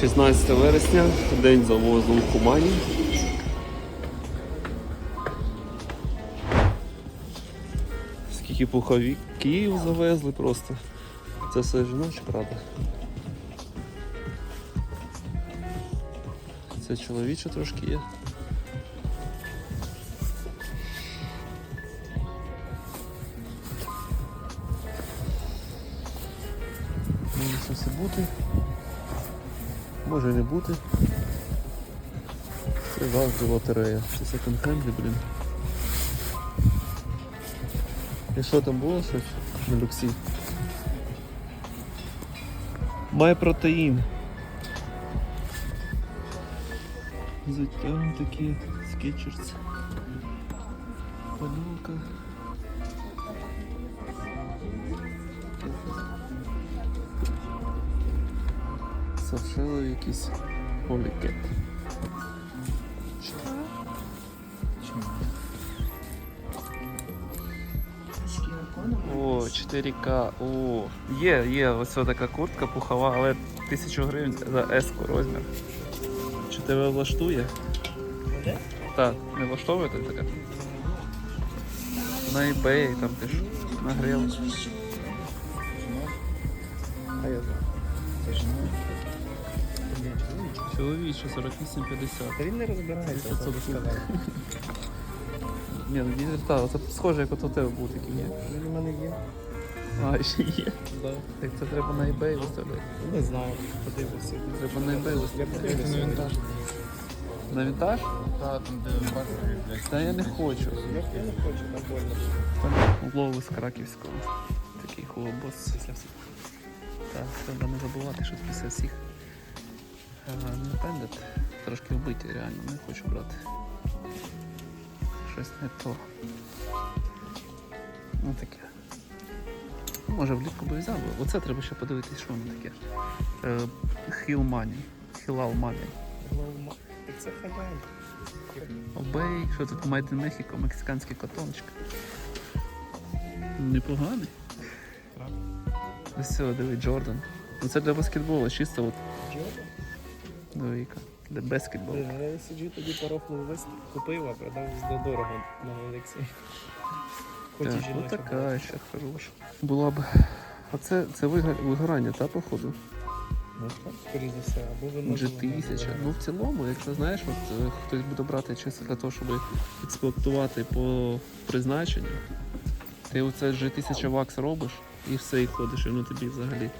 16 вересня, день завозу в Кумані. Скільки пуховиків завезли просто. Це все жіночка, правда. Це чоловіче трошки є. Може не бути. Це завжди лотерея. Це секонд-хенди, блін. І що там було щось на люксі? Має протеїн. Взуття такі скетчерс. Подумка. Совершили якийсь полікет. О, 4К. О, є, є ось така куртка пухова, але 1000 гривень за S розмір. Чи тебе влаштує? Так, не влаштовує тобі така? На eBay там ти ж нагрів. Чоловіче. Чоловіче 48,50. Та він не розбирається, я тобі сказав. Ні, ну дізель, так, це схоже, як от у тебе був такий, ні? Він у мене є. А, ще є. Да. Так це треба на eBay виставляти. Не знаю, подивився. Треба на eBay Я виставляти. подивився. на вінтаж. На вінтаж? Та, там де блядь. Та я не хочу. Я я не хочу, там больно. Там Лови з Краківського. Такий всіх. Так, треба не забувати, що після всіх е, не пендет. Трошки вбиті, реально, не хочу брати. Щось не то. Ну таке. Може влітку би взяв, оце треба ще подивитись, що воно таке. Е, Money. Hilal Money. Це хазяїн. Обей, що тут Made in Mexico, мексиканський котончик. Непоганий. Ось диви, Джордан. Ну це для баскетболу, чисто от Джордан? Двоїка. Для баскетболу. Блин, я сиджу тоді порофлив весь, купив, а продав за дорого на Олексі. Хоч і жіноча. от така ще хороша. Була б. А це, це вига- вигорання, та, походу? Ну так, скоріш за все. Або воно G1000. Ну в цілому, якщо знаєш, от е, хтось буде брати чисто для того, щоб експлуатувати по призначенню, ти оце G1000 вакс робиш і все, і ходиш, і воно тобі взагалі.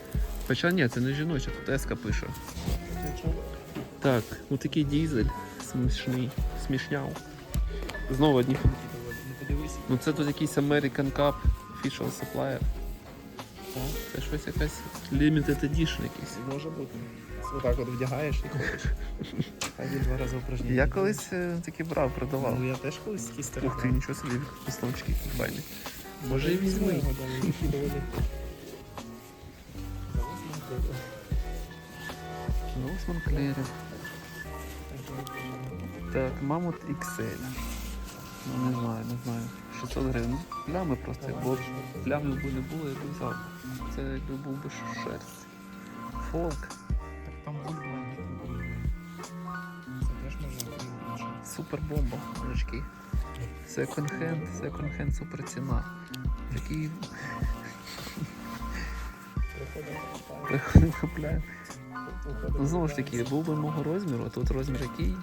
Хоча ні, це не жіноче, тут еска пише. Так, отакий дізель смішний, смішняв. Знову одні. Подивися. Ну це тут якийсь American Cup Official Supplier. Так. Це щось якась limited edition якийсь. Може бути. Отак от вдягаєш і ходиш. Один два рази упражнення. Я колись е, таки брав, продавав. Ну я теж колись такі старі. Ух ти, нічого собі, пістончики які файні. Може і візьми. його, да, Так, Мамут XL. Ну не знаю, не знаю. 600 гривень. Плями просто, бо плямів би не було, я б взяв. Це якби був би шерсть. Фолк. Так там. Це теж можна. Супер бомба, мужички. Секонд-хенд, секонд-хенд супер ціна. Такий приходимо купляємо. Ну, знову ж таки, був би мого розміру, а тут розмір який?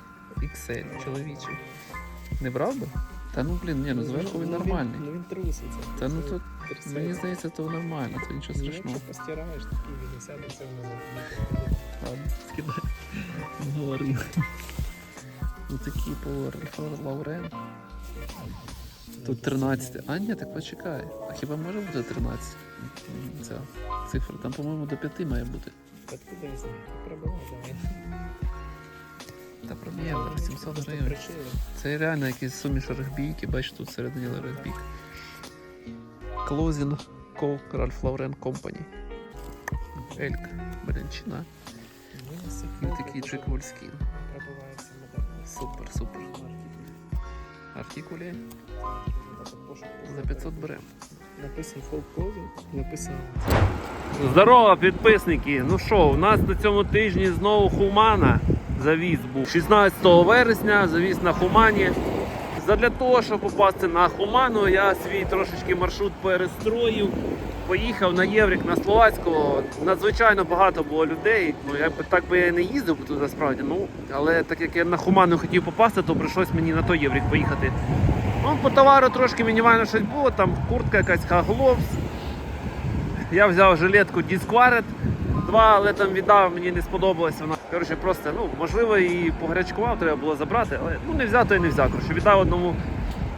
XL, чоловічий. Не брав би? Та ну блін, ні, ну зверху він нормальний. Ну він труситься. Та ну тут мені здається, то нормально, то нічого Ну, страшного. Якщо постираєш, він сядеться в мене. Ладно, скидай. Ну такі по Лаурен. Тут 13. А ні, так почекай. А хіба може бути 13? Ця цифра. Там, по-моєму, до 5 має бути. Так ти дай знати. Пробував, давай. Та проб'ємо 700 Просто гривень. Це реально якісь суміш регбійки, бачиш, тут всередині регбійк. Closing Co. Ralph Lauren Company. Елька, Брянчина. Ну, І такий Джек Вольскін. Супер, супер. Артикулі за 500 берем. Написано closet, написано. Здорово, підписники! Ну що, у нас на цьому тижні знову Хумана завіз був. 16 вересня завіз на Хумані. Задля того, щоб попасти на Хуману, я свій трошечки маршрут перестроїв. Поїхав на Єврік на Словацького. Надзвичайно багато було людей. Ну, я б так би я не їздив туди насправді. Ну, але так як я на Хуману хотів попасти, то прийшлось мені на той Єврік поїхати. Ну, по товару трошки мінімально щось було, там куртка якась Хагловс, я взяв жилетку Disquaret 2, але там віддав, мені не сподобалось вона. Коротше, просто, ну, можливо, і погрячкував, треба було забрати, але ну, не взяв, то і не взяв. Коротше, віддав одному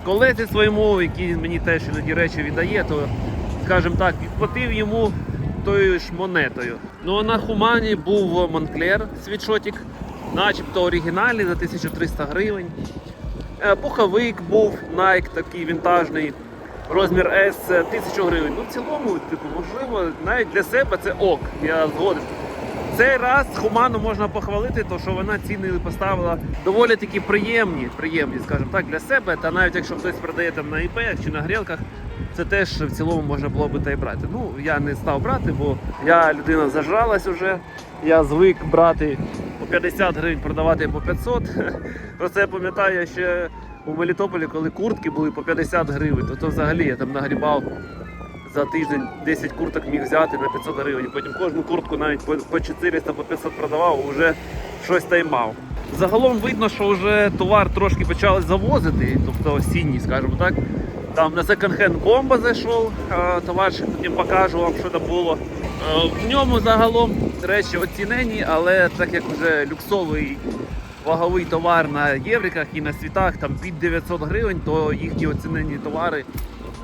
колезі своєму, який мені теж іноді речі віддає, то, скажімо так, відплатив йому тою ж монетою. Ну а на Хумані був Монклер світшотик, начебто оригінальний за 1300 гривень. Е, Пуховик був Nike такий вінтажний. Розмір S е, 1000 гривень. Ну, в цілому, типу, можливо, навіть для себе це ок, я згоден. Цей раз Хуману можна похвалити, то що вона ціни поставила доволі такі приємні, приємні, скажімо так, для себе. Та навіть якщо хтось продає там на іпеях чи на грілках, це теж в цілому можна було би та й брати. Ну, я не став брати, бо я людина зажралась уже. Я звик брати по 50 гривень, продавати по 500. Про це я пам'ятаю ще у Мелітополі, коли куртки були по 50 гривень, то, то взагалі я там нагрібав за тиждень 10 курток міг взяти на 500 гривень. Потім кожну куртку навіть по, по 400 по 500 продавав, вже щось та й мав. Загалом видно, що вже товар трошки почали завозити, тобто осінній, скажімо так. Там на секонд-хенд бомба зайшов, товаришик потім покажу вам, що там було. Е, В ньому загалом речі оцінені, але так як вже люксовий ваговий товар на євриках і на світах там під 900 гривень, то їхні оцінені товари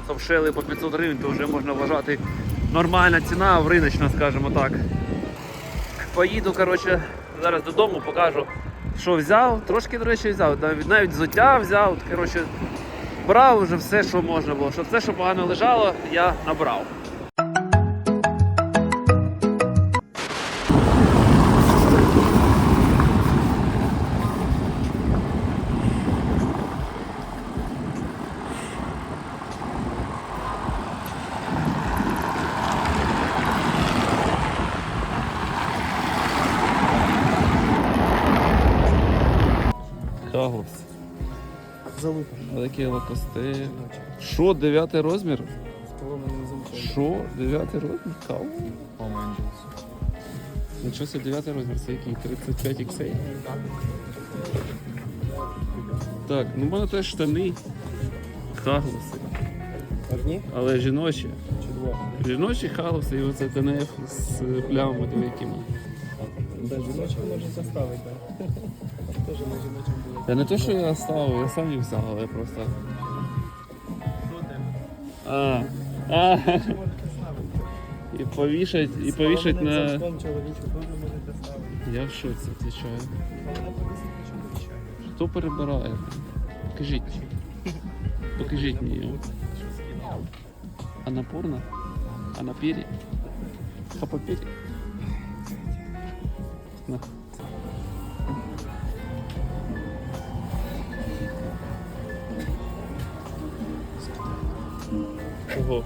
совшели по 500 гривень, то вже можна вважати нормальна ціна, риночна, скажімо так. Поїду, коротше, зараз додому покажу, що взяв. Трошки, до речі, взяв. Навіть, взуття взяв. Коротше, брав вже все, що можна було. Щоб все, що погано лежало, я набрав. Хаглс. Залупа. Великі лакости. Що, дев'ятий розмір? Що? Дев'ятий розмір? Кау? Нічого собі, дев'ятий розмір, це який? 35 XA? Так, ну в мене теж штани. Хаглоси. Одні Але жіночі. чи два? Жіночі хаглоси і оце ТНФ з плямами великими. Да, жіночок може заставити, так. Теж на жіночок було. Я не те, що я ставив, я сам їх взяв, але просто. А, а, і повішать, і повішать на. Я в шоці, на чоловіча. Хто перебирає? Покажіть. Покажіть мені його. А на порно? А на пірі? А по пірі? На. Ого.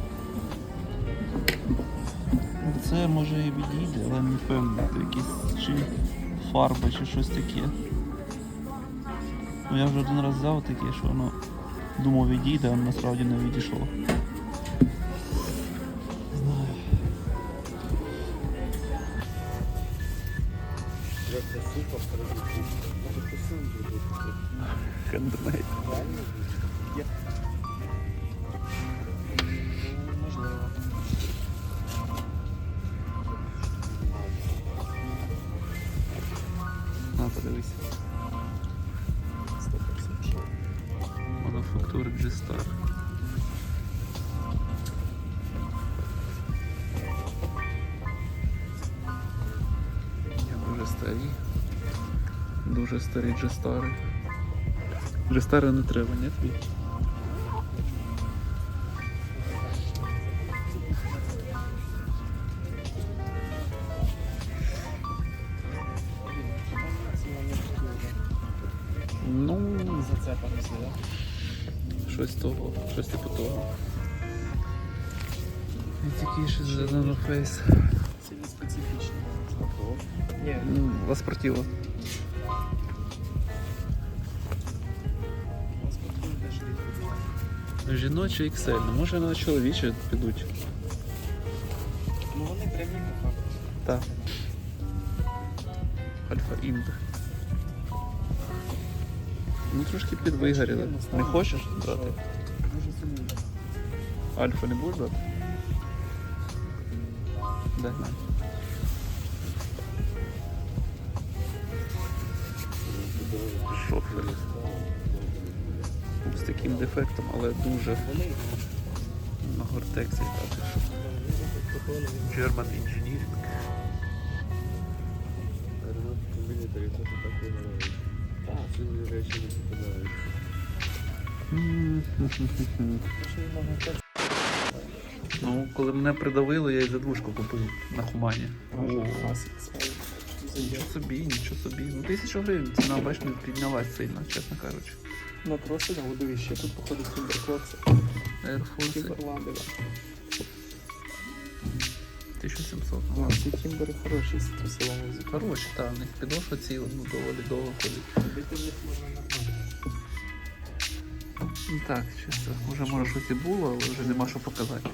Це може і відійде, але не впевнений, це якісь чи фарба, чи щось таке. Ну я вже один раз взяв таке, що воно думав відійде, а насправді не відійшло. Старі. Дуже старі G-Star. G-Star не треба, ні тобі? Ну, Зацепаності, так? щось того, щось типу того. І такий ще North Face. Це не специфічно. Ні, Ла Спортіво. у нас патруль теж відповідає. Жіночий XL. Ну, може на чоловічі підуть. Ну вони прямі по факту. Так. Альфа Інд. Ну трошки підвигоріли. Не хочеш брати? Дуже сумно. Альфа не будеш брати? Дай нам. Шофер. З таким дефектом, але дуже на гортексі так. German Engineering. Ну, коли мене придавило, я і задвушку купив на Хумані. О, Нічого собі, нічого собі. Ну, тисячу гривень ціна, бач, не піднялась сильно, чесно кажучи. Ну просто на водовище. Тут походу Тімберкрокси. Air Force Тімберланди. 1700. Ну, ці тімбери хороші з трусового музики. Хороші, так, в них підошва ціла, ну доволі довго ходить. Бити в них можна нормально. Ну так, чисто. Може, може щось і було, але вже нема що показати.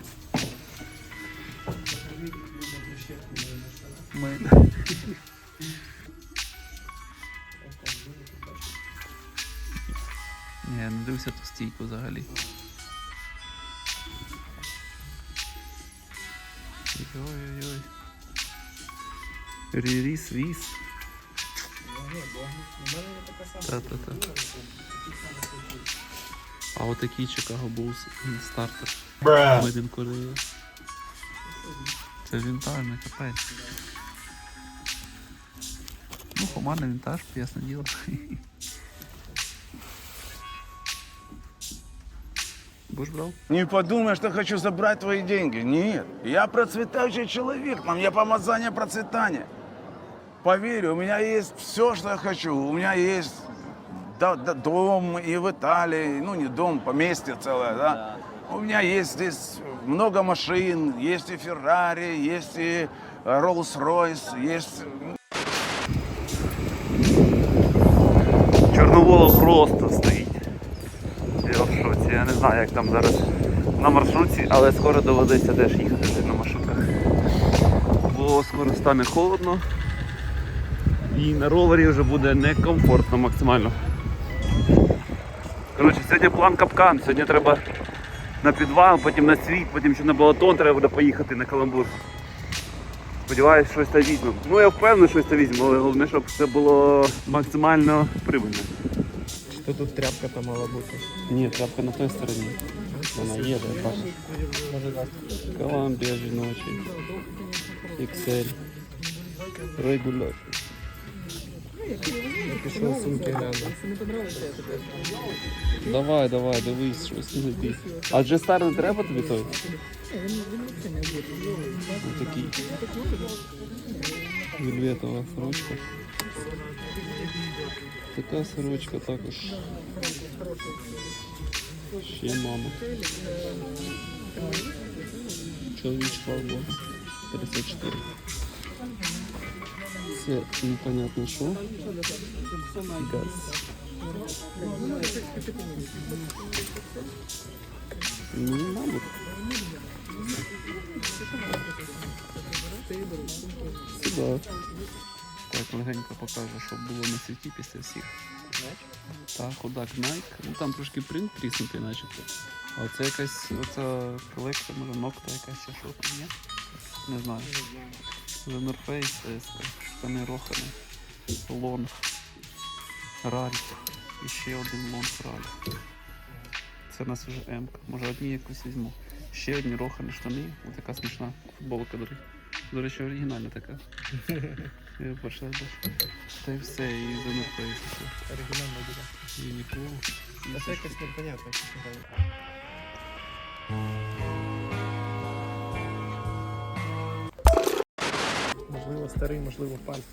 Ми... дивився ту стійку взагалі. Ой-ой-ой. Ріріс, віс. Та-та-та. А отакий Bulls м, стартер. In Korea. Це вінтажний капець. Ну, хуманний вінтаж, ясне діло. Будеш брав? Не подумай, что хочу забрать твои деньги. Нет, я процветающий человек, на мне помазание процветания. Поверь, у меня есть все, что я хочу. У меня есть да- да- дом и в Италии, ну не дом, поместье целое, да. У меня есть здесь много машин, есть и Феррари, есть и Роллс-Ройс, есть Чорноволо просто знаю, як там зараз на маршрутці, але скоро доведеться теж їхати на маршрутках. Бо скоро стане холодно. І на ровері вже буде некомфортно максимально. Коротше, сьогодні план капкан, сьогодні треба на підвал, потім на світ, потім ще на балатон треба буде поїхати на каламбур. Сподіваюсь, щось та візьмемо. Ну я впевнений, що щось та візьмемо, але головне, щоб це було максимально прибильно. Що тут тряпка там мала бути? Ні, трапка на той стороні. Вона є, де бачиш. Може нас Коламбія жіночий. XL. Регуляр. пішов сумки гляну. Давай, давай, дивись, щось не бійся. А G-Star не треба тобі той? Ось такий. Вельветова сорочка. Така сорочка також. Ще мама. Чоловічка або 54. Це непонятно що. Газ. Ну, мабуть. Сюди. Так, легенько покажу, щоб було на світі після всіх. Так, худак Nike. Ну там трошки принт тріснутий начебто. А це якась оця колекція, може нокта якась що там є? Не знаю. The North Face, штани рохани. Лонг. Ральф. І ще один лонг Ральф. Це у нас вже М. Може одні якусь візьму. Ще одні рохані штани. Ось така смішна футболка, до речі. До речі, оригінальна така. Я перший раз бачу. Та й все, і Face. все. Буде. І нікого. Та це якось непонятно, кажучи. Можливо, старий, можливо, пальц.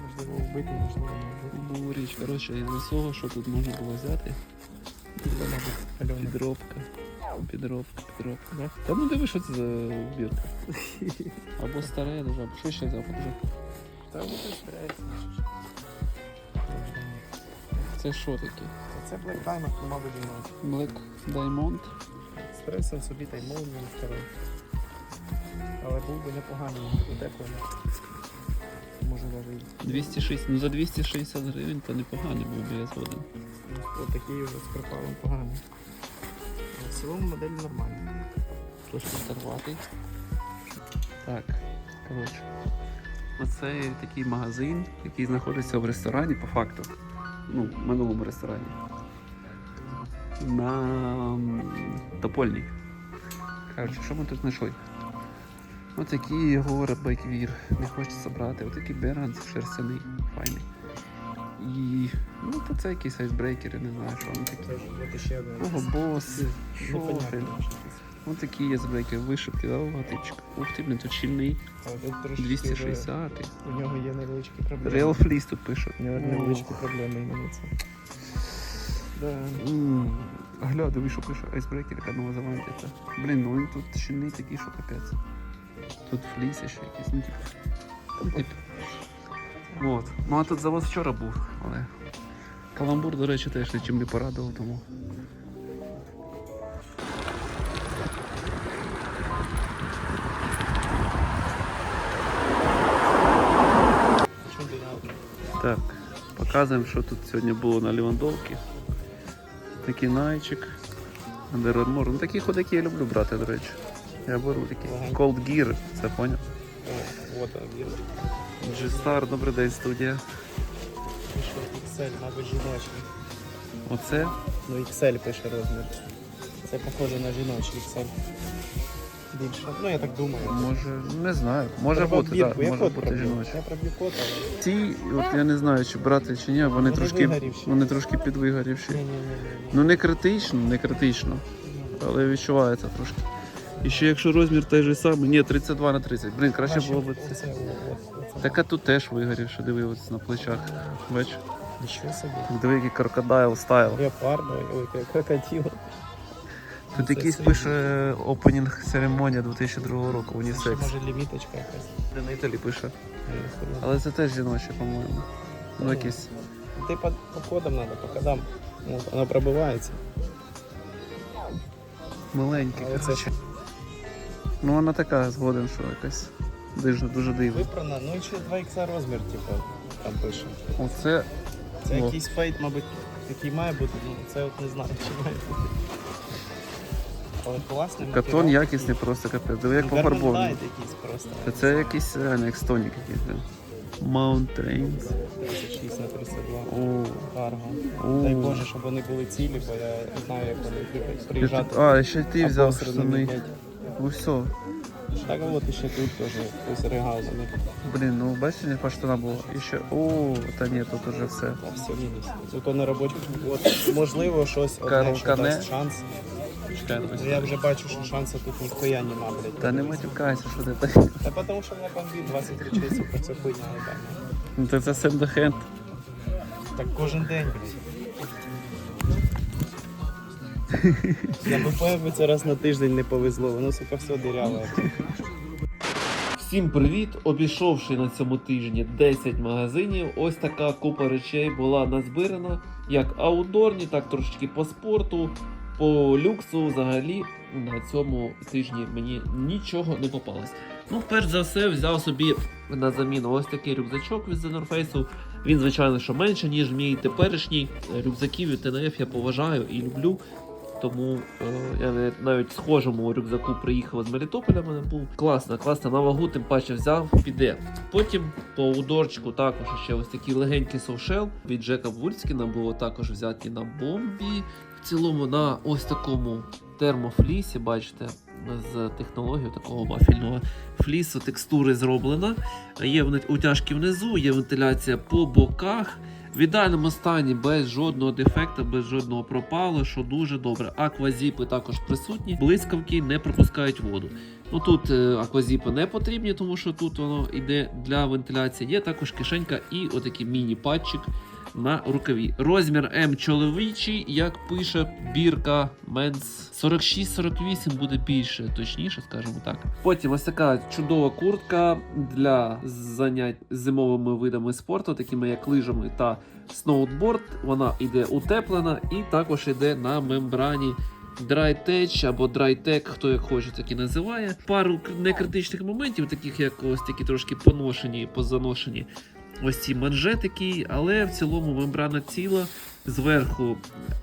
Можливо, вбитий, можливо, не вбитий. Була річ, коротше, із усього, що тут можна було взяти. Підробка. Підробка, підробка. Да? Та ну диви, що це за бірка. Або старе даже, або що ще взяв, подожди. Та буде збирається. Це що таке? Це Black Diamond, ну, мабуть, жіночий. Black Diamond. Стресом собі та й молнію второй. Але був би непоганий у деколи. Може навіть 260, ну за 260 гривень то непоганий був би, я згоден. Ось такий вже з пропалом поганий. Цілому модель нормальна. Трошки старватий. Так, коротше. Оце такий магазин, який знаходиться в ресторані по факту. Ну, в минулому ресторані. На Топольній. Коротше, що ми тут знайшли? Ось такий, говорить, байквір. Не хочеться брати. Ось такий берганс шерстяний, файний. І. Ну, то це якісь айсбрейкери, не знаю, що вони такі. Ого, бос, шофель. Непонятно. Ось такі є збрейки, вишитий, да, логотипчик. Ух ти, блін, тут щільний. Але тут трошки 260. У нього є невеличкі проблеми. Real Fleece тут пише. У нього невеличкі проблеми іменно це. Гля, диви, що пише Icebreaker, яка Нова Зеландія. Блін, ну він тут щільний такий, що капець. Тут фліси ще якісь, ну типу. Вот. Ну а тут завоз вчора був, але. Каламбур, до речі, теж нічим не порадував, тому. Так, показуємо, що тут сьогодні було на Лівандовці. Такий найчик. Under Ну такі ходики я люблю брати, до речі. Я беру такі. Cold Gear, це поняв. О, От він. G-Star, добрий день, студія. Пише XL, мабуть, жіночий. Оце Ну, XL пише розмір. Це похоже на жіночий XL. Більше. Ну, я так думаю. може, не знаю. Може Треба бути, бірку, так, я може код бути пробив. жіночий. Я пробив код, але... Ці, от я не знаю, чи брати чи ні, вони, Вони трошки, вигорівші. вони трошки підвигорівші. Ні-ні-ні. Ну не критично, не критично, але відчувається трошки. І ще якщо розмір той же самий, ні, 32 на 30. Блін, краще було б. Оце, оце. Так а тут теж вигорівши, диви ось на плечах. Бач, Нічого собі. диви, який крокодайл стайл. Леопардо, ой, крокодил. Тут якийсь пише опенінг церемонія 2002 року, унісекс. може ліміточка якась. Де на Італі пише. Знаю. Але це теж жіноче, по-моєму. Ну Ні. якийсь. Ти по, по кодам надо, по кодам. Воно пробивається. Маленький. Але це. Ну вона така згоден, що якась дуже, дуже дивна. випрана, ну і ще 2 х розмір, типу, там пише. Оце Це О. якийсь фейт, мабуть, такий має бути, ну це от не знаю, чи має бути. Але класний картон матеріал. якісний просто капець. Диви, як пофарбований. Vermintide якийсь просто. Та Це якийсь реально як стонік якийсь. да. Mountains. 36 на 32. О, Карго. о. Дай Боже, щоб вони були цілі, бо я знаю, як вони приїжджати. А, ще й ти взяв обосрані, штани. Ну все. Так а от ще тут ось регаузами. Блін, ну бачите, не штана було. І ще. О, та ні, тут уже все. Та все мінус. Тут на робочих. От, можливо, щось одне, що Кане. дасть шанс. Чекай, Ну, я вже бачу, що шансу тут ніхуя нема, блядь. Та не матюкайся, що ти так. Та тому що на комбі 20 речей про це хуйня ебана. Ну так це секонд-хенд. Так кожен день, блядь. Я би це раз на тиждень не повезло, воно сука все диряве. Всім привіт! Обійшовши на цьому тижні 10 магазинів, ось така купа речей була назбирана, як аутдорні, так трошечки по спорту, по люксу. Взагалі на цьому тижні мені нічого не попалось. Ну, перш за все, взяв собі на заміну ось такий рюкзачок від The North Face. Він, звичайно, що менше, ніж мій теперішній. Рюкзаків від ТНФ я поважаю і люблю. Тому е, я навіть в схожому рюкзаку приїхав з Мелітополя. мене був класно, класно на вагу, тим паче взяв, піде. Потім по удорчику також ще ось такий легенький совшел від Джека Вульскіна було також взяті на бомбі. В цілому на ось такому термофлісі, бачите, з технологією такого вафільного флісу текстури зроблена. Є утяжки внизу, є вентиляція по боках. В ідеальному стані без жодного дефекту, без жодного пропалу, що дуже добре. Аквазіпи також присутні, блискавки не пропускають воду. Ну тут е, аквазіпи не потрібні, тому що тут воно йде для вентиляції. Є також кишенька і отакий міні-патчик на рукаві. Розмір М чоловічий, як пише бірка Менс 46-48 буде більше, точніше, скажімо так. Потім ось така чудова куртка для занять зимовими видами спорту, такими як лижами та сноутборд. Вона йде утеплена і також йде на мембрані. Dry-Tech або Dry-Tech, хто як хоче, так і називає. Пару некритичних моментів, таких як ось такі трошки поношені, позаношені ось ці манжетики, але в цілому мембрана ціла. Зверху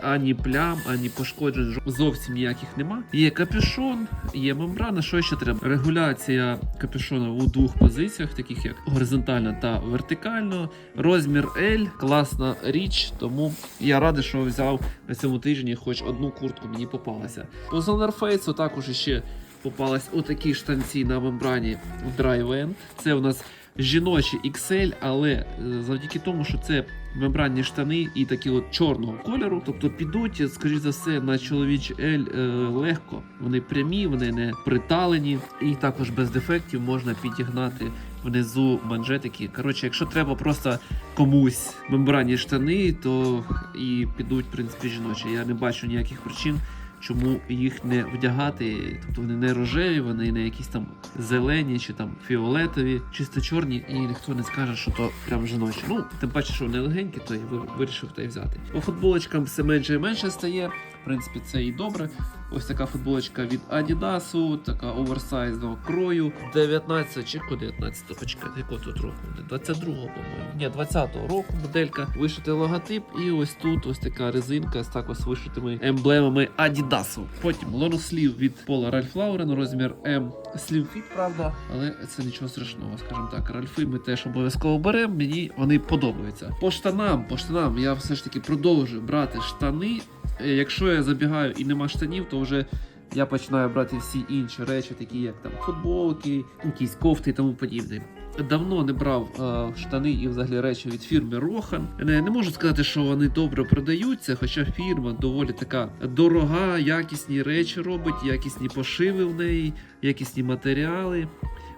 ані плям, ані пошкоджень зовсім ніяких нема. Є капюшон, є мембрана. Що ще треба? Регуляція капюшона у двох позиціях, таких як горизонтально та вертикально. Розмір L, класна річ, тому я радий, що взяв на цьому тижні хоч одну куртку мені попалася. По Zonarface також ще попались отакі штанці на мембрані Dry Vent. Це у нас жіночі XL, але е, завдяки тому, що це мембранні штани і такі от чорного кольору, тобто підуть, скоріш за все, на чоловічі L е, легко. Вони прямі, вони не приталені, і також без дефектів можна підігнати внизу манжетики. Коротше, якщо треба просто комусь мембранні штани, то і підуть, в принципі, жіночі. Я не бачу ніяких причин. Чому їх не вдягати? Тобто вони не рожеві, вони не якісь там зелені чи там фіолетові, чисто чорні, і ніхто не скаже, що то прям жіночі. Ну, тим паче, що вони легенькі, то я ви- вирішив та й взяти. По футболочкам все менше і менше стає. В принципі, це і добре. Ось така футболочка від Adidas, така оверсайзного крою. 19 чи яко 19 почекайте, якого тут року? 22-го, по-моєму. Ні, 20-го року моделька. Вишитий логотип, і ось тут ось така резинка з так ось вишитими емблемами Adidas. Потім лонослів від Пола Ральф Лаурен, розмір М. Fit, правда, але це нічого страшного, скажімо так. Ральфи ми теж обов'язково беремо. Мені вони подобаються. По штанам, по штанам я все ж таки продовжую брати штани. Якщо я забігаю і нема штанів, то вже я починаю брати всі інші речі, такі як там футболки, якісь кофти і тому подібне. Давно не брав е, штани і взагалі речі від фірми Рохан. Не, не можу сказати, що вони добре продаються, хоча фірма доволі така дорога, якісні речі робить, якісні пошиви в неї, якісні матеріали.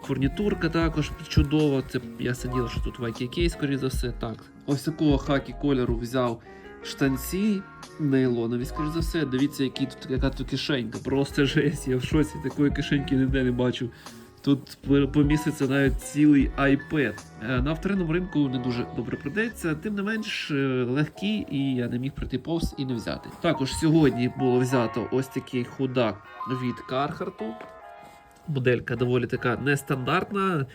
Фурнітурка також чудова. Це я сидів, що тут YKK, скоріше за все. Так, ось такого хакі кольору взяв штанці нейлонові, скоріш за все. Дивіться, які тут, яка тут кишенька. Просто жесть, я в шоці, такої кишеньки ніде не бачу. Тут поміститься навіть цілий iPad. Е, На вторинному ринку не дуже добре продається, тим не менш е, легкий, і я не міг пройти повз і не взяти. Також сьогодні було взято ось такий худак від Кархарту. Моделька доволі така нестандартна,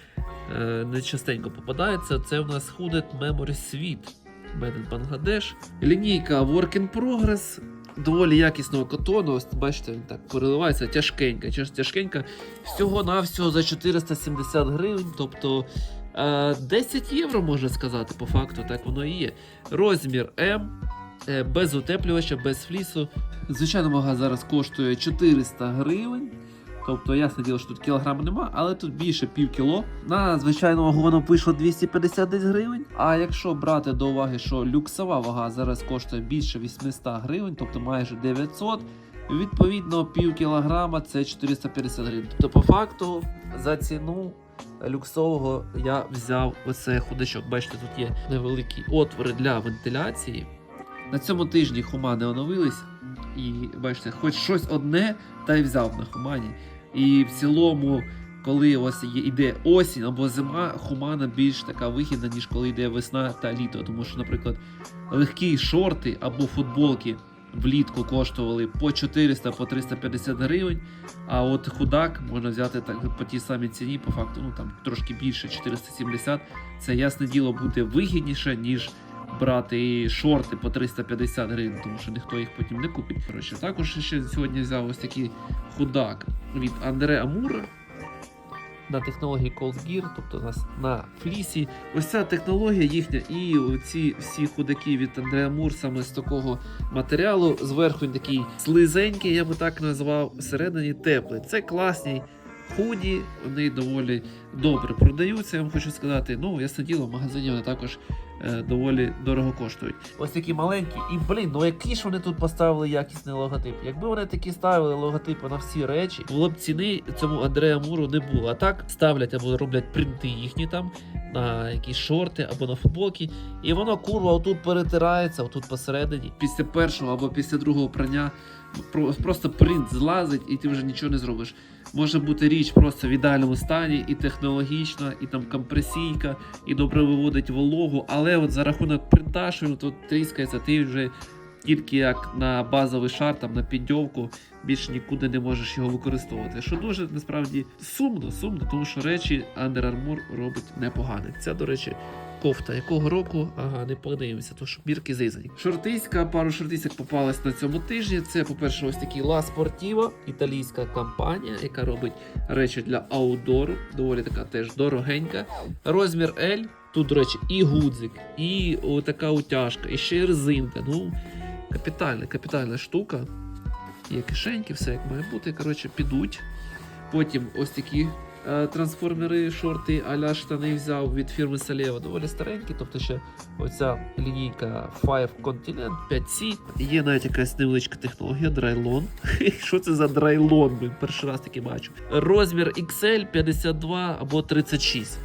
е, не частенько попадається. Це у нас Hooded Memory Suite. Made in Bangladesh. Лінійка Work in Progress. Доволі якісного котону. Ось бачите, він так переливається, тяжкенька. тяжкенька. Всього навсього за 470 гривень. Тобто е, 10 євро можна сказати, по факту, так воно і є. Розмір М. е, Без утеплювача, без флісу. Звичайно, вага зараз коштує 400 гривень. Тобто, ясне діло, що тут кілограма нема, але тут більше пів кіло. На звичайну вагу воно вийшло 250 десь гривень. А якщо брати до уваги, що люксова вага зараз коштує більше 800 гривень, тобто майже 900, відповідно пів кілограма це 450 гривень. Тобто, по факту, за ціну люксового я взяв оце худачок. Бачите, тут є невеликі отвори для вентиляції. На цьому тижні хума не оновились. І бачите, хоч щось одне, та й взяв на хумані. І в цілому, коли є іде осінь або зима, хумана більш така вигідна, ніж коли йде весна та літо. Тому що, наприклад, легкі шорти або футболки влітку коштували по 400 по 350 гривень. А от худак можна взяти так по тій самій ціні, по факту, ну там трошки більше 470. Це ясне діло буде вигідніше, ніж брати шорти по 350 гривень, тому що ніхто їх потім не купить. Коротше, також ще сьогодні взяв ось такий худак від Андре Амура. На технології Cold Gear, тобто у нас на флісі. Ось ця технологія їхня, і ці всі худаки від Андреа Мур саме з такого матеріалу. Зверху він такий слизенький, я би так назвав, всередині теплий. Це класні худі, вони доволі добре продаються, я вам хочу сказати. Ну, ясне діло, в магазині вони також е, доволі дорого коштують. Ось такі маленькі. І блін, ну які ж вони тут поставили якісний логотип. Якби вони такі ставили логотипи на всі речі, було б ціни цьому Андреа Муру не було. А так ставлять або роблять принти їхні там на якісь шорти або на футболки, і воно курва отут перетирається, отут посередині. Після першого або після другого прання просто принт злазить, і ти вже нічого не зробиш. Може бути річ просто в ідеальному стані, і технологічна, і там компресійка, і добре виводить вологу, але от за рахунок принта, що він тут тріскається, ти вже тільки як на базовий шар, там на піддьовку, більше нікуди не можеш його використовувати. Що дуже насправді сумно, сумно, тому що речі Under Armour робить непогано. Це, до речі, кофта якого року? Ага, не подивимося, то що бірки зизані. Шортиська, пару шортиськ попалась на цьому тижні. Це, по-перше, ось такий La Sportiva, італійська компанія, яка робить речі для аудору. Доволі така теж дорогенька. Розмір L. Тут, до речі, і гудзик, і така утяжка, і ще й резинка. Ну, капітальна, капітальна штука. Є кишеньки, все як має бути. Коротше, підуть. Потім ось такі трансформери, шорти а-ля штани взяв від фірми Салєва. Доволі старенькі, тобто ще оця лінійка 5 Continent 5C. Є навіть якась невеличка технологія драйлон. Що це за драйлон? Блін, перший раз таки бачу. Розмір XL 52 або 36.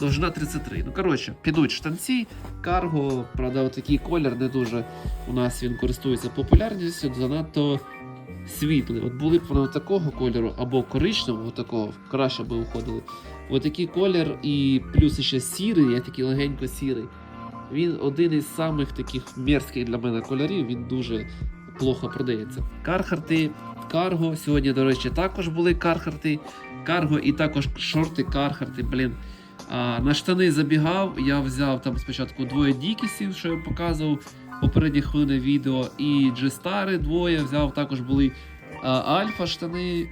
Довжина 33. Ну, коротше, підуть штанці, карго, правда, такий колір не дуже у нас він користується популярністю, занадто світлий. От були б вони такого кольору або коричневого такого, краще би уходили. Ось такий колір і плюс ще сірий, я такий легенько сірий. Він один із самих таких мерзких для мене кольорів, він дуже плохо продається. Кархарти, карго. Сьогодні, до речі, також були кархарти, карго і також шорти кархарти. Блін. А, на штани забігав, я взяв там спочатку двоє дікісів, що я показував в попередніх хвилини відео, і джестари двоє взяв, також були альфа штани,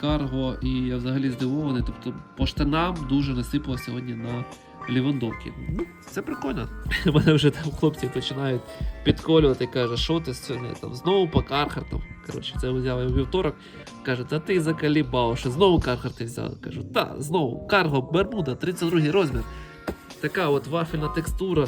карго, і я взагалі здивований. Тобто по штанам дуже насипало сьогодні на лівандовки. Ну, це прикольно. Мене вже там хлопці починають підколювати, каже, що ти сьогодні там знову по кархартам. Коротше, це взяв я вівторок. Каже, та ти закалібав, що знову кархарти взяв. Кажу, та, знову, карго, Бермуда, 32 розмір. Така от вафельна текстура,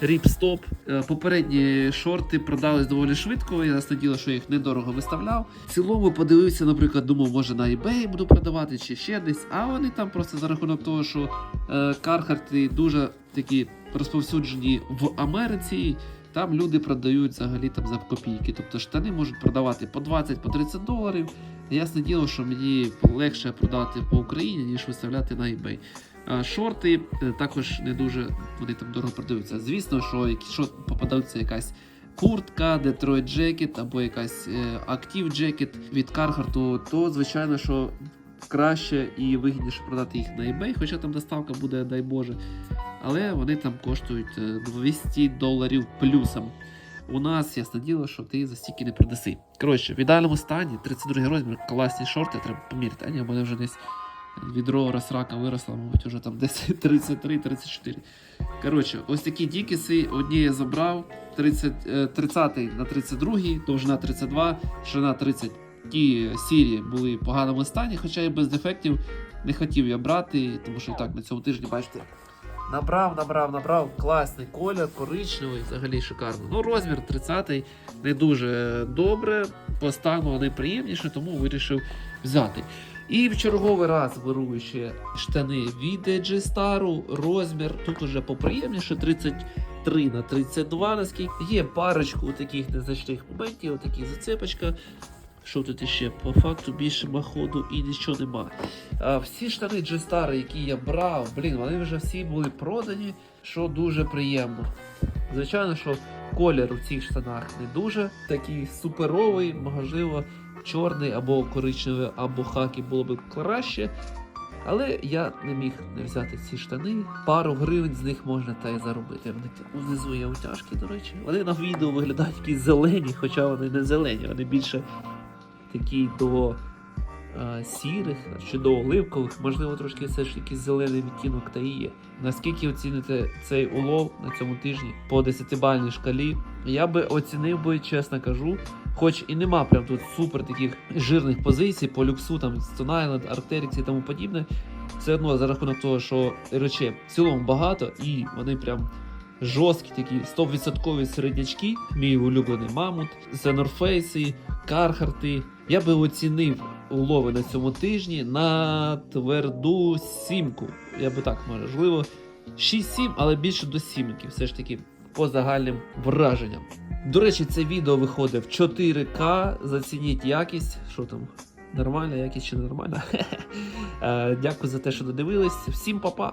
ріп-стоп. Е, Попередні шорти продались доволі швидко. Я надіяла, що їх недорого виставляв. В цілому подивився, наприклад, думав, може на eBay буду продавати чи ще десь. А вони там просто за рахунок того, що е, кархарти дуже такі розповсюджені в Америці. Там люди продають взагалі там за копійки. Тобто штани можуть продавати по 20 по 30 доларів. Ясне діло, що мені легше продати по Україні, ніж виставляти на eBay. А Шорти е, також не дуже вони там дорого продаються. Звісно, що якщо попадаються якась куртка, Detroit Jacket або якась е, Active Jacket від Carhartt, то звичайно, що краще і вигідніше продати їх на eBay, хоча там доставка буде, дай Боже. Але вони там коштують е, 200 доларів плюсом. У нас ясне діло, що ти за стільки не продаси. Коротше, в ідеальному стані 32 розмір, класні шорти, треба поміряти. А ні, в мене вже десь відро розрака виросло, мабуть, вже там десь 33-34. Коротше, ось такі дікіси. Одні я забрав 30, е, 30 на 32, довжина 32, ширина 30. Ті сірі були в поганому стані, хоча і без дефектів не хотів я брати, тому що так на цьому тижні, бачите, Набрав, набрав, набрав. Класний колір, коричневий, взагалі шикарно. Ну, розмір 30 не дуже добре. По стану вони приємніші, тому вирішив взяти. І в черговий раз беру ще штани від G-Star, розмір. Тут уже поприємніше 33 на 32, наскільки. Є парочку таких незначних моментів, отакі зацепочка. Що тут іще? По факту більше ходу і нічого нема. А, всі штани G-Star, які я брав, блін, вони вже всі були продані, що дуже приємно. Звичайно, що колір у цих штанах не дуже такий суперовий, можливо, чорний або коричневий, або хакі було б краще. Але я не міг не взяти ці штани. Пару гривень з них можна та й заробити. Внизу є утяжки, до речі. Вони на відео виглядають такі зелені, хоча вони не зелені, вони більше такі до е, сірих чи до оливкових, можливо, трошки все ж якийсь зелений відтінок та і є. Наскільки оціните цей улов на цьому тижні по 10-бальній шкалі, я би оцінив би, чесно кажу, хоч і нема прям тут супер таких жирних позицій по люксу, там Stone Island, Arcteryx і тому подібне. Все одно за рахунок того, що речей в цілому багато, і вони прям жорсткі такі 100% середнячки, мій улюблений мамут, Зенорфейси, Кархарти. Я би оцінив улови на цьому тижні на тверду сімку. Я би так можливо. 6-7, але більше до сімки, все ж таки, по загальним враженням. До речі, це відео виходить в 4К. Зацініть якість. Що там? Нормальна якість чи не нормальна? Е, Дякую за те, що додивились. Всім па-па!